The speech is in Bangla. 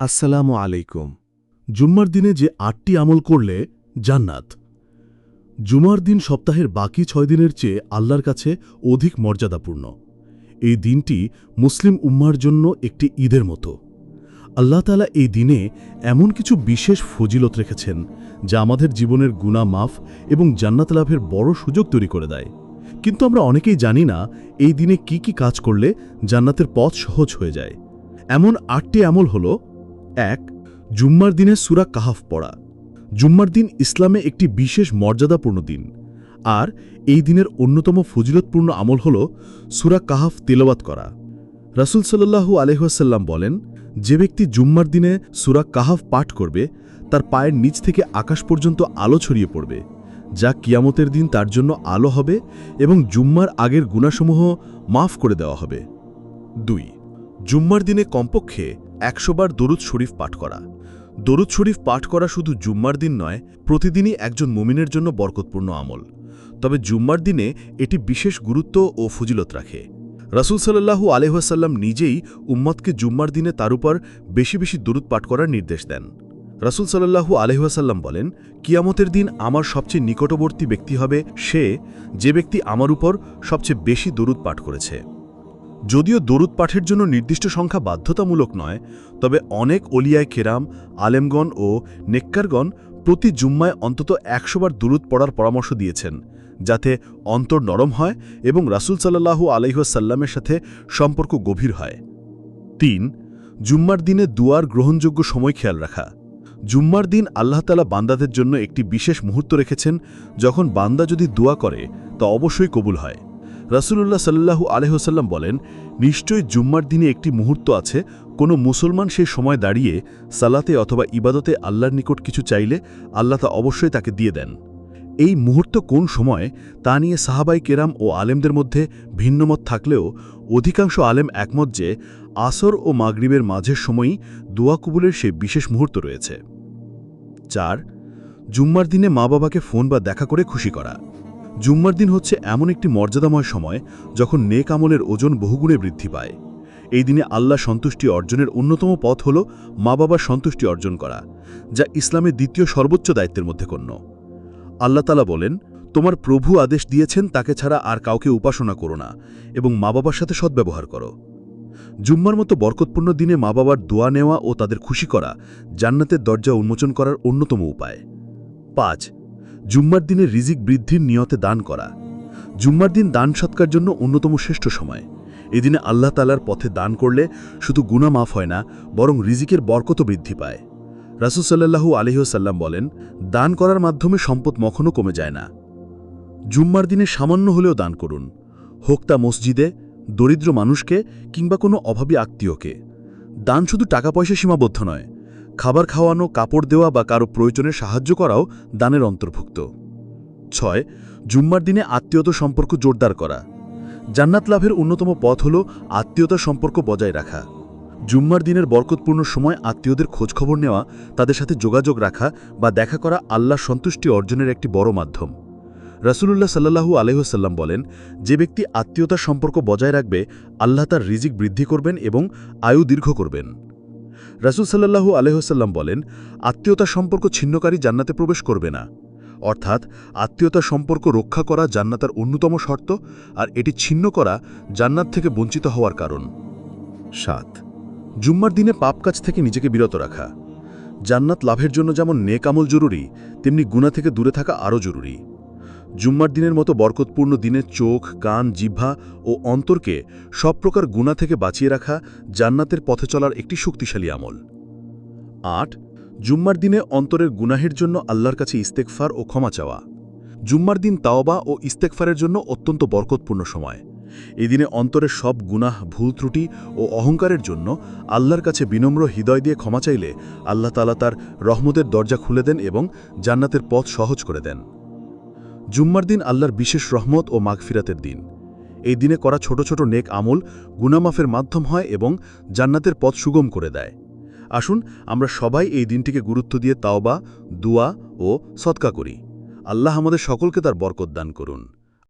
আসসালামু আলাইকুম। জুম্মার দিনে যে আটটি আমল করলে জান্নাত। জুমার দিন সপ্তাহের বাকি ছয় দিনের চেয়ে আল্লাহর কাছে অধিক মর্যাদাপূর্ণ। এই দিনটি মুসলিম উম্মার জন্য একটি ঈদের মতো। আল্লাহ তালা এই দিনে এমন কিছু বিশেষ ফজিলত রেখেছেন, যা আমাদের জীবনের গুণা মাফ এবং জান্নাত লাভের বড় সুযোগ তৈরি করে দেয়। কিন্তু আমরা অনেকেই জানি না এই দিনে কি কি কাজ করলে জান্নাতের পথ সহজ হয়ে যায়। এমন আটটি আমল হল এক, জুম্মার দিনে সুরা কাহাফ পড়া। জুম্মার দিন ইসলামে একটি বিশেষ মর্যাদাপূর্ণ দিন। আর এই দিনের অন্যতম ফজিলতপূর্ণ আমল হল সুরা কাহাফ তেলাওয়াত করা। রাসুল সাল্লাহু আলহাসাল্লাম বলেন, যে ব্যক্তি জুম্মার দিনে সুরা কাহাফ পাঠ করবে, তার পায়ের নিচ থেকে আকাশ পর্যন্ত আলো ছড়িয়ে পড়বে, যা কিয়ামতের দিন তার জন্য আলো হবে এবং জুম্মার আগের গুণাসমূহ মাফ করে দেওয়া হবে। দুই, জুম্মার দিনে কমপক্ষে একশোবার দরুদ শরীফ পাঠ করা। দরুদ শরীফ পাঠ করা শুধু জুম্মার দিন নয়, প্রতিদিনই একজন মুমিনের জন্য বরকতপূর্ণ আমল। তবে জুম্মার দিনে এটি বিশেষ গুরুত্ব ও ফজিলত রাখে। রাসুল সাল্লাহু আলহাসাল্লাম নিজেই উম্মতকে জুম্মার দিনে তার উপর বেশি বেশি দরুদ পাঠ করার নির্দেশ দেন। রাসুল সাল্লাহু আলহাসাল্লাম বলেন, কিয়ামতের দিন আমার সবচেয়ে নিকটবর্তী ব্যক্তি হবে সে যে ব্যক্তি আমার উপর সবচেয়ে বেশি দরুদ পাঠ করেছে। যদিও দরুদ পাঠের জন্য নির্দিষ্ট সংখ্যা বাধ্যতামূলক নয়, তবে অনেক অলিয়ায় কেরাম, আলেমগণ ও নেক্কারগণ প্রতি জুম্মায় অন্তত একশোবার দরুদ পড়ার পরামর্শ দিয়েছেন, যাতে অন্তর নরম হয় এবং রাসুল সাল্লাহু আলহিহাসাল্লামের সাথে সম্পর্ক গভীর হয়। তিন, জুম্মার দিনে দুয়ার গ্রহণযোগ্য সময় খেয়াল রাখা। জুম্মার দিন আল্লাহতালা বান্দাদের জন্য একটি বিশেষ মুহূর্ত রেখেছেন, যখন বান্দা যদি দোয়া করে, তা অবশ্যই কবুল হয়। রাসুলুল্লাহ সাল্লাহু আলহ্লাম বলেন, নিশ্চয়ই জুম্মার দিনে একটি মুহূর্ত আছে, কোনো মুসলমান সেই সময় দাঁড়িয়ে সালাতে অথবা ইবাদতে আল্লাহর নিকট কিছু চাইলে আল্লাহ তা অবশ্যই তাকে দিয়ে দেন। এই মুহূর্ত কোন সময়, তা নিয়ে সাহাবাই কেরাম ও আলেমদের মধ্যে ভিন্নমত থাকলেও অধিকাংশ আলেম একমত যে আসর ও মাগরিবের মাঝের সময়ই দোয়া কবুলের সেই বিশেষ মুহূর্ত রয়েছে। চার, জুম্মার দিনে মা বাবাকে ফোন বা দেখা করে খুশি করা। জুম্মার দিন হচ্ছে এমন একটি মর্যাদাময় সময় যখন নেক আমলের ওজন বহুগুণে বৃদ্ধি পায়। এই দিনে আল্লাহ সন্তুষ্টি অর্জনের অন্যতম পথ হল মা বাবার সন্তুষ্টি অর্জন করা, যা ইসলামের দ্বিতীয় সর্বোচ্চ দায়িত্বের মধ্যে গণ্য। আল্লাহ তালা বলেন, তোমার প্রভু আদেশ দিয়েছেন তাকে ছাড়া আর কাউকে উপাসনা করো না এবং মা বাবার সাথে সদ্ব্যবহার করো। জুম্মার মতো বরকতপূর্ণ দিনে মা বাবার দোয়া নেওয়া ও তাদের খুশি করা জান্নাতের দরজা উন্মোচন করার অন্যতম উপায়। পাঁচ জুম্মার দিনে রিজিক বৃদ্ধির নিয়তে দান করা। জুম্মার দিন দান সৎকার জন্য অন্যতম শ্রেষ্ঠ সময়। এদিনে আল্লাহ তালার পথে দান করলে শুধু গুণা মাফ হয় না, বরং রিজিকের বরকত বৃদ্ধি পায়। রাসুসাল্লাহু আলহিহসাল্লাম বলেন, দান করার মাধ্যমে সম্পদ মখনও কমে যায় না। জুম্মার দিনে সামান্য হলেও দান করুন। হোক তা মসজিদে, দরিদ্র মানুষকে কিংবা কোনো অভাবী আত্মীয়কে। দান শুধু টাকা পয়সা সীমাবদ্ধ নয় খাবার খাওয়ানো, কাপড় দেওয়া বা কারও প্রয়োজনে সাহায্য করাও দানের অন্তর্ভুক্ত। ছয়, জুম্মার দিনে আত্মীয়তা সম্পর্ক জোরদার করা। জান্নাত লাভের অন্যতম পথ হল আত্মীয়তা সম্পর্ক বজায় রাখা। জুম্মার দিনের বরকতপূর্ণ সময় আত্মীয়দের খোঁজখবর নেওয়া, তাদের সাথে যোগাযোগ রাখা বা দেখা করা আল্লাহ সন্তুষ্টি অর্জনের একটি বড় মাধ্যম। রাসুলুল্লাহ সাল্লাহু আলহ্লাম বলেন, যে ব্যক্তি আত্মীয়তার সম্পর্ক বজায় রাখবে, আল্লাহ তার রিজিক বৃদ্ধি করবেন এবং আয়ু দীর্ঘ করবেন। রাসুল সাল্লাহু আলহ্লাম বলেন, আত্মীয়তা সম্পর্ক ছিন্নকারী জান্নাতে প্রবেশ করবে না। অর্থাৎ, আত্মীয়তা সম্পর্ক রক্ষা করা জান্নাতার অন্যতম শর্ত আর এটি ছিন্ন করা জান্নাত থেকে বঞ্চিত হওয়ার কারণ। সাত, জুম্মার দিনে পাপ কাজ থেকে নিজেকে বিরত রাখা। জান্নাত লাভের জন্য যেমন নেক আমল জরুরি, তেমনি গুণা থেকে দূরে থাকা আরও জরুরি। জুম্মার দিনের মতো বরকতপূর্ণ দিনে চোখ, কান, জিহ্বা ও অন্তরকে সব প্রকার গুণা থেকে বাঁচিয়ে রাখা জান্নাতের পথে চলার একটি শক্তিশালী আমল। আট, জুম্মার দিনে অন্তরের গুনাহের জন্য আল্লাহর কাছে ইস্তেকফার ও ক্ষমা চাওয়া। জুম্মার দিন তাওবা ও ইস্তেকফারের জন্য অত্যন্ত বরকতপূর্ণ সময়। এই দিনে অন্তরের সব গুনাহ, ভুল ত্রুটি ও অহংকারের জন্য আল্লাহর কাছে বিনম্র হৃদয় দিয়ে ক্ষমা চাইলে আল্লাহ তালা তার রহমতের দরজা খুলে দেন এবং জান্নাতের পথ সহজ করে দেন। জুম্মার দিন আল্লাহর বিশেষ রহমত ও মাগফিরাতের দিন। এই দিনে করা ছোট ছোট নেক আমল গুনামাফের মাধ্যম হয় এবং জান্নাতের পথ সুগম করে দেয়। আসুন, আমরা সবাই এই দিনটিকে গুরুত্ব দিয়ে তাওবা, দুয়া ও সৎকা করি। আল্লাহ আমাদের সকলকে তার বরকত দান করুন।